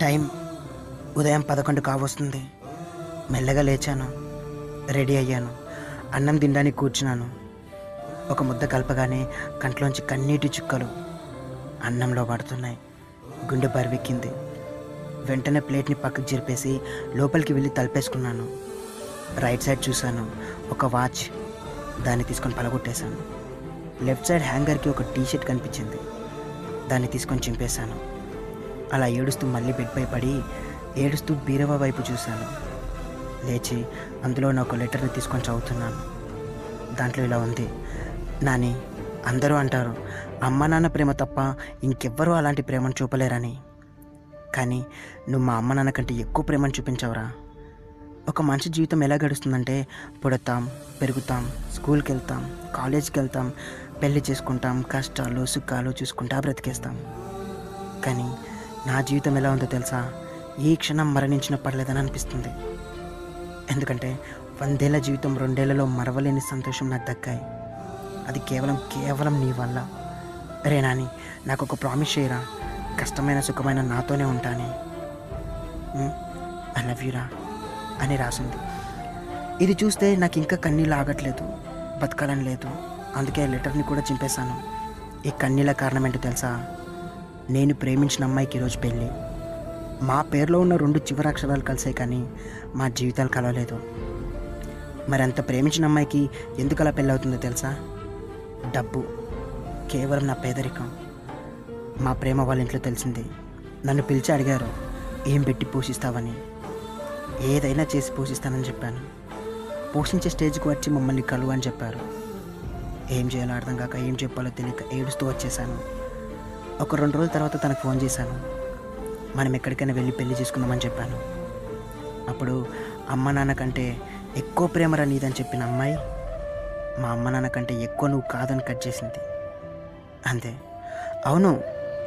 Time ఉదయం పదకొండు కావస్తుంది. మెల్లగా లేచాను. రెడీ అయ్యాను. అన్నం తినడానికి కూర్చున్నాను. ఒక ముద్ద కలపగానే కంట్లోంచి కన్నీటి చుక్కలు అన్నంలో పడుతున్నాయి. గుండె బరివెక్కింది. వెంటనే ప్లేట్ని పక్కకు జరిపేసి లోపలికి వెళ్ళి తలపేసుకున్నాను. రైట్ సైడ్ చూశాను. ఒక వాచ్ దాన్ని తీసుకొని పలగొట్టేశాను. లెఫ్ట్ సైడ్ హ్యాంగర్కి ఒక టీ షర్ట్ కనిపించింది. దాన్ని తీసుకొని చింపేశాను. అలా ఏడుస్తూ మళ్ళీ బెడ్పై పడి ఏడుస్తూ బీరవ వైపు చూశాను. లేచి అందులో నా ఒక లెటర్ని తీసుకొని చదువుతున్నాను. దాంట్లో ఇలా ఉంది. నాని అందరూ అంటారు అమ్మ నాన్న ప్రేమ తప్ప ఇంకెవ్వరూ అలాంటి ప్రేమను చూపలేరని. కానీ నువ్వు మా అమ్మ నాన్న కంటే ఎక్కువ ప్రేమను చూపించవరా? ఒక మనిషి జీవితం ఎలా గడుస్తుందంటే పుడతాం పెరుగుతాం స్కూల్కి వెళ్తాం కాలేజ్కి వెళ్తాం పెళ్ళి చేసుకుంటాం కష్టాలు సుఖాలు చూసుకుంటా బ్రతికేస్తాం. కానీ నా జీవితం ఎలా ఉందో తెలుసా? ఈ క్షణం మరణించిన పర్లేదని అనిపిస్తుంది. ఎందుకంటే వందేళ్ళ జీవితం రెండేళ్ళలో మరవలేని సంతోషం నాకు దక్కాయి. అది కేవలం కేవలం నీ వల్ల. రే నాని నాకు ఒక ప్రామిస్ చేయరా? కష్టమైన సుఖమైన నాతోనే ఉంటాను. ఐ లవ్ యూరా అని రాసింది. ఇది చూస్తే నాకు ఇంకా కన్నీళ్ళు ఆగట్లేదు బతకాలని లేదు. అందుకే లెటర్ని కూడా చింపేశాను. ఈ కన్నీళ్ళ కారణం ఏంటో తెలుసా? నేను ప్రేమించిన అమ్మాయికి ఈరోజు పెళ్ళి. మా పేరులో ఉన్న రెండు చివరి అక్షరాలు కలిసే కానీ మా జీవితాలు కలవలేదు. మరి అంత ప్రేమించిన అమ్మాయికి ఎందుకు అలా పెళ్ళి అవుతుందో తెలుసా? డబ్బు. కేవలం నా పేదరికం. మా ప్రేమ వాళ్ళ ఇంట్లో తెలిసింది. నన్ను పిలిచి అడిగారు ఏం పెట్టి పోషిస్తావని? ఏదైనా చేసి పోషిస్తానని చెప్పాను. పోషించే స్టేజ్కి వచ్చి మమ్మల్ని కలువు అని చెప్పారు. ఏం చేయాలో అర్థం కాక ఏం చెప్పాలో తెలియక ఏడుస్తూ వచ్చేసాను ఒక రెండు రోజుల తర్వాత తనకు ఫోన్ చేశాను. మనం ఎక్కడికైనా వెళ్ళి పెళ్ళి చేసుకుందామని చెప్పాను. అప్పుడు అమ్మ నాన్న కంటే ఎక్కువ ప్రేమరా నీదని చెప్పిన అమ్మాయి మా అమ్మ నాన్న కంటే ఎక్కువ నువ్వు కాదని కట్ చేసింది. అంతే. అవును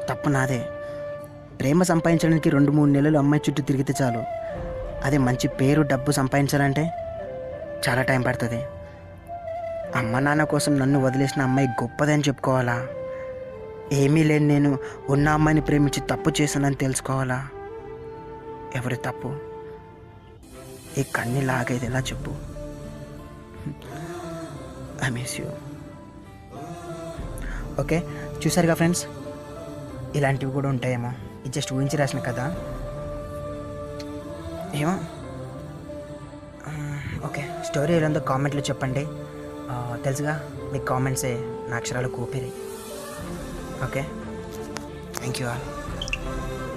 తప్పు నాదే. ప్రేమ సంపాదించడానికి రెండు మూడు నెలలు అమ్మాయి చుట్టూ తిరిగితే చాలు. అదే మంచి పేరు డబ్బు సంపాదించాలంటే చాలా టైం పడుతుంది. అమ్మ నాన్న కోసం నన్ను వదిలేసిన అమ్మాయి గొప్పదని చెప్పుకోవాలా? ఏమీ లేని నేను ఉన్న అమ్మాయిని ప్రేమించి తప్పు చేశానని తెలుసుకోవాలా? ఎవరి తప్పు? ఈ కన్ని లాగేది ఎలా చెప్పు? ఐ మిస్ యూ ఓకే చూసారుగా ఫ్రెండ్స్ ఇలాంటివి కూడా ఉంటాయేమో. ఇది జస్ట్ ఊహించి రాసిన కదా? ఏమో? ఓకే స్టోరీ ఏదో కామెంట్లో చెప్పండి. Uh, తెలుసుగా? మీ కామెంట్సే నా అక్షరాలు కూపిరి okay? Thank you all